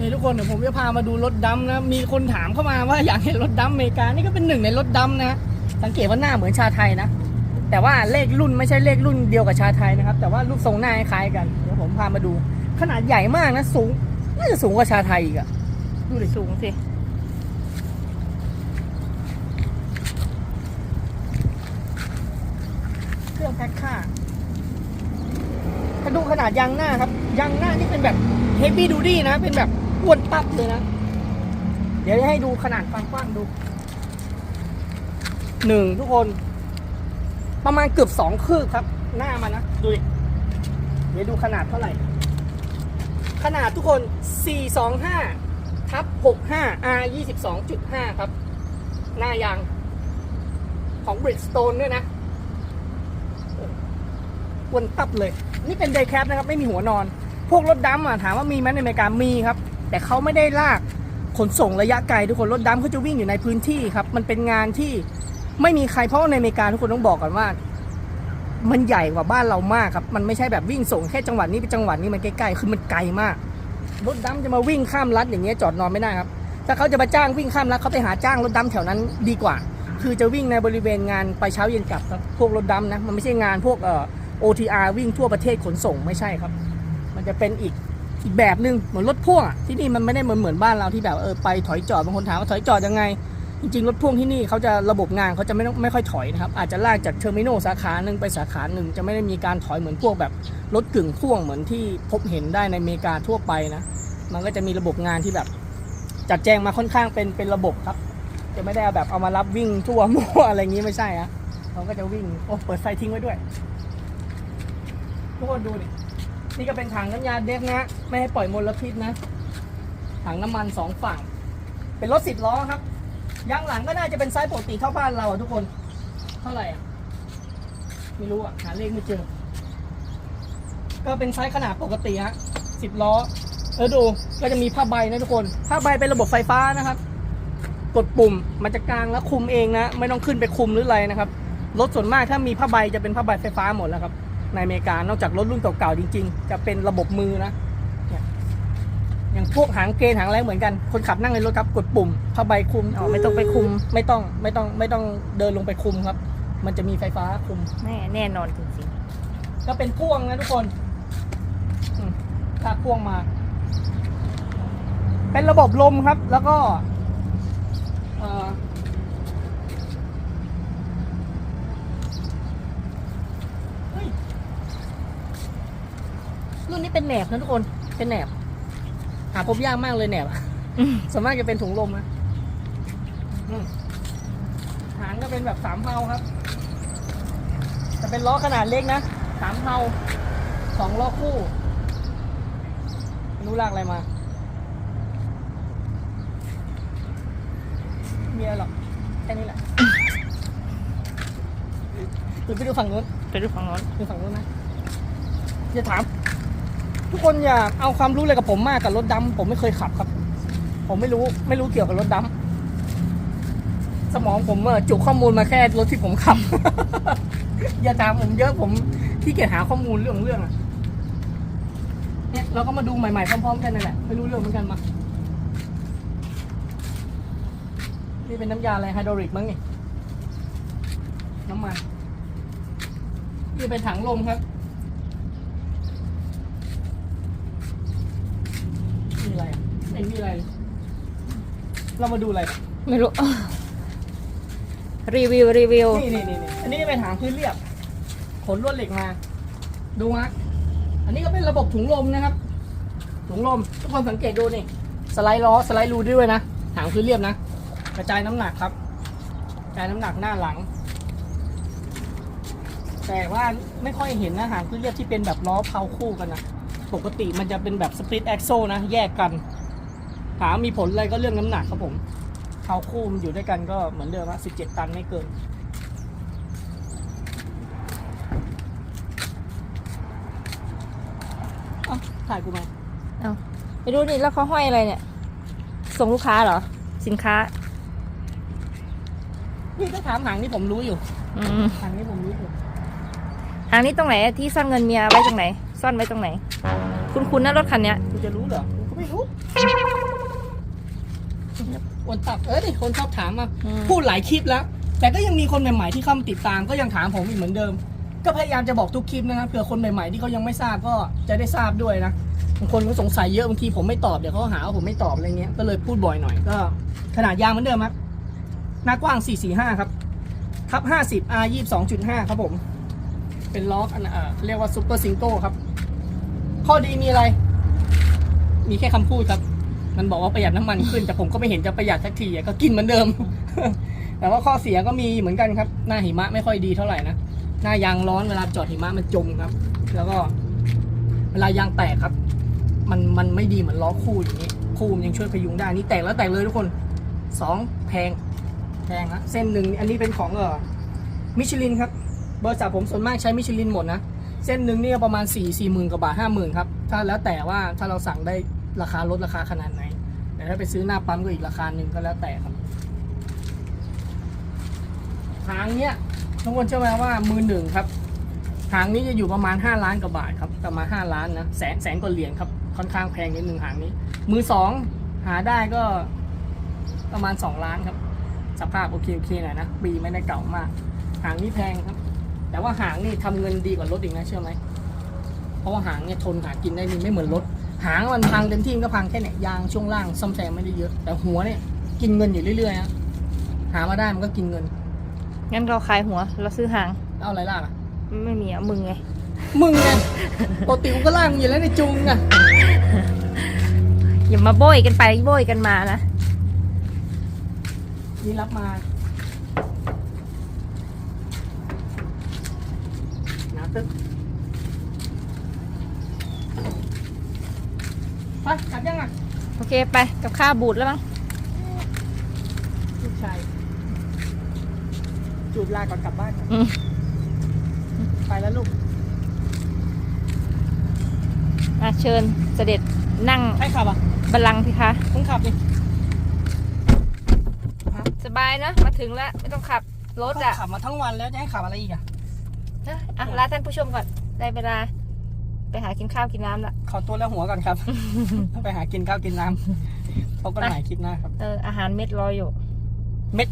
นี่ทุกคนเดี๋ยวผมจะพามาดูรถดำนะ มีคนถามเข้ามาว่าอยากเห็นรถดำอเมริกา นี่ก็เป็นหนึ่งในรถดำนะ สังเกตว่าหน้าเหมือนชาไทยนะ แต่ว่าเลขรุ่นไม่ใช่เลขรุ่นเดียวกับชาไทยนะครับ แต่ว่ารูปทรงหน้าคล้ายกัน เดี๋ยวผมพามาดู ขนาดใหญ่มากนะ สูง น่าจะสูงกว่าชาไทยอีกอะดูดิสูงสิ เครื่องแพ็คค่าถ้าดูขนาดยางหน้าครับ ยางหน้านี่เป็นแบบเฮฟวี่ดูดี้นะ เป็นแบบ อ้วนปั๊บเลยนะ เดี๋ยวจะให้ดูขนาดความกว้างดู หนึ่งทุกคน ประมาณเกือบสองคืบครับ หน้ามันนะ ดูดิ เดี๋ยวดูขนาดเท่าไหร่ ขนาดทุกคน 425ทับ65 R 22.5 ครับ หน้ายาง ของ Bridgestone ด้วยนะอ้วนตับเลย นี่เป็นเดแคปนะครับ ไม่มีหัวนอน พวกรถดำอะถามว่ามีไหมในอเมริกามีครับ แต่เขาไม่ได้ลากขนส่งระยะไกลทุกคนรถดำเขาจะวิ่งอยู่ในพื้นที่ครับ มันเป็นงานที่ไม่มีใครเพราะว่าในอเมริกาทุกคนต้องบอกก่อนว่า มันใหญ่กว่าบ้านเรามากครับ มันไม่ใช่แบบวิ่งส่งแค่จังหวัดนี้ไปจังหวัดนี้มันใกล้ๆคือมันไกลมาก รถดำจะมาวิ่งข้ามรัฐอย่างเงี้ยจอดนอนไม่ได้ครับถ้าเขาจะมาจ้างวิ่งข้ามรัฐเขาไปหาจ้างรถดำแถวนั้นดีกว่า คือจะวิ่งในบริเวณงานไปเช้าเย็นกลับครับพวกรถดำนะมันไม่ใช่งานพวกเอ่อ OTR วิ่งทั่วประเทศขนส่งไม่ใช่ครับ มันจะเป็นอีก อีกแบบหนึ่งเหมือนรถพ่วงที่นี่มันไม่ได้เหมือนเหมือนบ้านเราที่แบบเออไปถอยจอดบางคนถามว่าถอยจอดยังไง จริงๆ รถพ่วงที่นี่เขาจะระบบงานเขาจะไม่ต้องไม่ค่อยถอยนะครับ อาจจะลากจากเทอร์มินอลสาขาหนึ่งไปสาขาหนึ่งจะไม่ได้มีการถอยเหมือนพวกแบบรถกึ่งพ่วงเหมือนที่พบเห็นได้ในอเมริกาทั่วไปนะมันก็จะมีระบบงานที่แบบ จัดแจงมาค่อนข้างเป็นเป็นระบบครับ จะไม่ได้เอาแบบเอามารับวิ่งทั่วมั่วอะไรอย่างนี้ไม่ใช่อะเขาก็จะวิ่งโอ้เปิดไฟทิ้งไว้ด้วยทุกคนดูดิ นี่ก็เป็นถังน้ำยาเด็กนะ ไม่ให้ปล่อยมลพิษนะ ถังน้ำมันสองฝั่ง เป็นรถสิบล้อครับยางหลังก็น่าจะเป็นไซส์ปกติเท่าบ้านเราอะทุกคน เท่าไหร่อะ ไม่รู้อะ หาเลขไม่เจอ ก็เป็นไซส์ขนาดปกติฮะสิบล้อ เออดูก็จะมีผ้าใบนะทุกคน ผ้าใบเป็นระบบไฟฟ้านะครับ กดปุ่มมันจะกลางแล้วคุมเองนะ ไม่ต้องขึ้นไปคุมหรืออะไรนะครับ รถส่วนมากถ้ามีผ้าใบจะเป็นผ้าใบไฟฟ้าหมดแล้วครับ ในอเมริกานอกจากรถรุ่นเก่าๆจริง ๆ จะเป็นระบบมือนะเนี่ยอย่างพวกหางเกณฑ์หางอะไรเหมือนกันคนขับนั่งในรถครับกดปุ่มผ้าใบคุมอ๋อไม่ต้องไปคุม ไม่ต้องไม่ต้องไม่ต้องเดินลงไปคุมครับ มันจะมีไฟฟ้าคุมแน่แน่นอนจริงก็เป็นพ่วงนะทุกคนอืมลากพ่วงมา เป็นระบบลมครับ แล้วก็เอ่อเฮ้ยรุ่ นนี้เป็นแหนบนะทุกคน เป็นแหนบ หาพบยากมากเลยแหนบอะๆอืมส่วนมากจะเป็นถุงลมนะอืมหางก็เป็นแบบสามเพลาครับ จะเป็นล้อขนาดเล็กนะสามเพลาสองล้อคู่ไม่รู้ลากอะไรมามีอะไรหรอกแค่นี้แหละหรือไปดูฝั่งนู้นไปดูฝั่งโน้นดูฝั่งนู้นนะอย่าถาม ทุกคนอย่าเอาความรู้อะไรกับผมมากกับรถดำผมไม่เคยขับครับ ผมไม่รู้ไม่รู้เกี่ยวกับรถดำสมองผมเออจุข้อมูลมาแค่รถที่ผมขับ อย่าถามผมเยอะผมที่เกียจหาข้อมูลเรื่องเรื่องอะเนี่ยเราก็มาดูใหม่ๆพร้อมๆกันนั่นแหละไม่รู้เรื่องเหมือนกันมานี่เป็นน้ำยาอะไรไฮดรอลิกมั้งนี่น้ำมันนี่เป็นถังลมครับ มีอะไรอะไม่มีอะไรเรามาดูอะไร ไม่รู้ รีวิวรีวิว นี่นี่นี่นี่อันนี้เป็นหางพื้นเรียบ ขนลวดเหล็กมา ดูฮะ อันนี้ก็เป็นระบบถุงลมนะครับ ถุงลม ทุกคนสังเกตดูนี่ สไลด์ล้อ สไลด์รูด้วยนะ หางพื้นเรียบนะ กระจายน้ำหนักครับ กระจายน้ำหนักหน้าหลัง แต่ว่าไม่ค่อยเห็นนะหางพื้นเรียบที่เป็นแบบล้อเพาคู่กันนะ ปกติมันจะเป็นแบบสปริตแอคโซนะแยกกันถามมีผลอะไรก็เรื่องน้ำหนักครับผมเท้าคู่มันอยู่ด้วยกันก็เหมือนเดิมอะ17ตันไม่เกินเอ้าถ่ายกูไหมเอาไปดูนี่แล้วเขาห้อยอะไรเนี่ย ส่งลูกค้าเหรอ สินค้า นี่ถ้าถามหางนี่ผมรู้อยู่อืมหางนี่ผมรู้อยู่ ทางนี้ตรงไหนที่ซ่อนเงินเมียไว้ตรงไหน ซ่อนไว้ตรงไหน คุณคุณนะรถคันเนี้ยกูจะรู้เหรอกูก็ไม่รู้คนตับเออนี่คนชอบถามมาอืมพูดหลายคลิปแล้ว แต่ก็ยังมีคนใหม่ๆที่เข้ามาติดตามก็ยังถามผมอีกเหมือนเดิม ก็พยายามจะบอกทุกคลิปนะครับเผื่อคนใหม่ๆที่เขายังไม่ทราบก็จะได้ทราบด้วยนะบางคนก็สงสัยเยอะบางทีผมไม่ตอบเดี๋ยวเขาหาว่าผมไม่ตอบอะไรเงี้ยก็เลยพูดบ่อยหน่อยก็ ขนาดยางเหมือนเดิมครับหน้ากว้าง 445 ครับทับ50 R 22.5 ครับผม เป็นล้ออันเอ่อเรียกว่าซูเปอร์ซิงโก้ครับ ข้อดีมีอะไร มีแค่คำพูดครับ มันบอกว่าประหยัดน้ำมันขึ้น แต่ผมก็ไม่เห็นจะประหยัดสักทีก็กินเหมือนเดิม แต่ว่าข้อเสียก็มีเหมือนกันครับ หน้าหิมะไม่ค่อยดีเท่าไหร่นะ หน้ายางร้อนเวลาจอดหิมะมันจมครับ แล้วก็ เวลายางแตกครับ มันมันไม่ดีเหมือนล้อคู่อย่างนี้ คู่มันยังช่วยพยุงได้นี่แตกแล้วแตกเลยทุกคนสองแพงแพงนะเส้นหนึ่งอันนี้เป็นของเออมิชลินครับบริษัทผมส่วนมากใช้มิชลินหมดนะ เส้นหนึ่งเนี่ยประมาณ4ี่สี่หมื่นกว่าบาทห้าหมื่นครับ ถ้าแล้วแต่ว่าถ้าเราสั่งได้ราคาลดราคาขนาดไหน แต่ถ้าไปซื้อหน้าปั๊มก็อีกราคาหนึ่งก็แล้วแต่ครับหางเนี้ยทุกคนเชื่อไหมว่ามือหนึ่งครับหางนี้จะอยู่ประมาณ 5 ล้านกว่าบาทครับประมาณ 5 ล้านนะแสนแสนกว่าเหรียญครับค่อนข้างแพงนิดนึงหางนี้ มือสองหาได้ก็ประมาณ 2 ล้านครับ สภาพโอเคโอเคหน่อยนะปีไม่ได้เก่ามาก หางนี่แพงครับ แต่ว่าหางนี่ทำเงินดีกว่ารถอีกนะเชื่อไหมเพราะว่าหางเนี่ยทนหากินได้ดีไม่เหมือนรถ หางมันพังเต็มที่มันก็พังแค่เนี่ยยางช่วงล่างซ่อมแซมไม่ได้เยอะ แต่หัวเนี่ยกินเงินอยู่เรื่อยๆนะหามาได้มันก็กินเงิน งั้นเราขายหัว เราซื้อหางเอาอะไรล่ะไม่มีอะมึงไงมึงไงปกติมึงก็ล่างอยู่แล้วในจุงอะอย่ามาโบยกันไปโบยกันมานะนี่รับมาหนาตึ๊กไปกลับยังอะ โอเคไปกับข้าวบูดแล้วมั้งลูกชายจูบลาก่อนกลับบ้านอืมไปแล้วลูกอะเชิญเสด็จนั่งใครขับอะบัลลังก์สิคะ มึงขับดิสบายนะมาถึงแล้วไม่ต้องขับรถอะขับมาทั้งวันแล้วจะให้ขับอะไรอีกอะเอ้ยอะลาท่านผู้ชมก่อน ได้เวลา ไปหากินข้าวกินน้ำละ ขอตัวแล้วหัวก่อนครับ ไปหากินข้าวกินน้ำพบกันใหม่คลิปหน้าครับ เอออาหารเม็ดรออยู่ เม็ด